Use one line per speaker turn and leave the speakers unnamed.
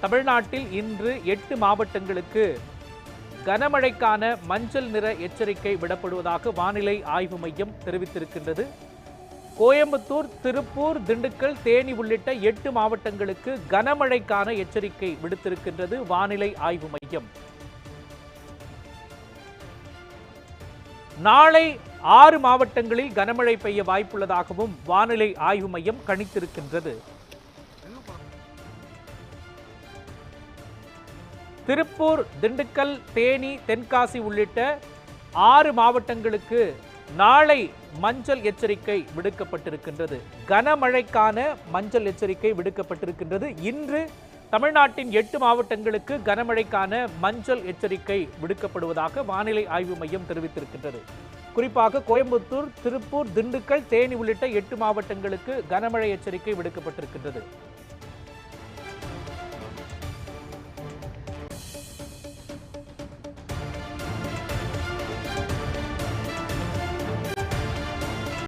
தமிழ்நாட்டில் இன்று எட்டு மாவட்டங்களுக்கு கனமழைக்கான மஞ்சள் நிற எச்சரிக்கை விடப்படுவதாக வானிலை ஆய்வு மையம் தெரிவித்திருக்கின்றது. கோயம்புத்தூர் திருப்பூர் திண்டுக்கல் தேனி உள்ளிட்ட எட்டு மாவட்டங்களுக்கு கனமழைக்கான எச்சரிக்கை விடுத்திருக்கின்றது வானிலை ஆய்வு மையம். நாளை ஆறு மாவட்டங்களில் கனமழை பெய்ய வாய்ப்புள்ளதாகவும் வானிலை ஆய்வு மையம் கணித்திருக்கின்றது. திருப்பூர் திண்டுக்கல் தேனி தென்காசி உள்ளிட்ட ஆறு மாவட்டங்களுக்கு நாளை மஞ்சள் எச்சரிக்கை விடுக்கப்பட்டிருக்கின்றது. கனமழைக்கான மஞ்சள் எச்சரிக்கை விடுக்கப்பட்டிருக்கின்றது. இன்று தமிழ்நாட்டின் எட்டு மாவட்டங்களுக்கு கனமழைக்கான மஞ்சள் எச்சரிக்கை விடுக்கப்படுவதாக வானிலை ஆய்வு மையம் தெரிவித்திருக்கின்றது. குறிப்பாக கோயம்புத்தூர் திருப்பூர் திண்டுக்கல் தேனி உள்ளிட்ட எட்டு மாவட்டங்களுக்கு கனமழை எச்சரிக்கை விடுக்கப்பட்டிருக்கின்றது.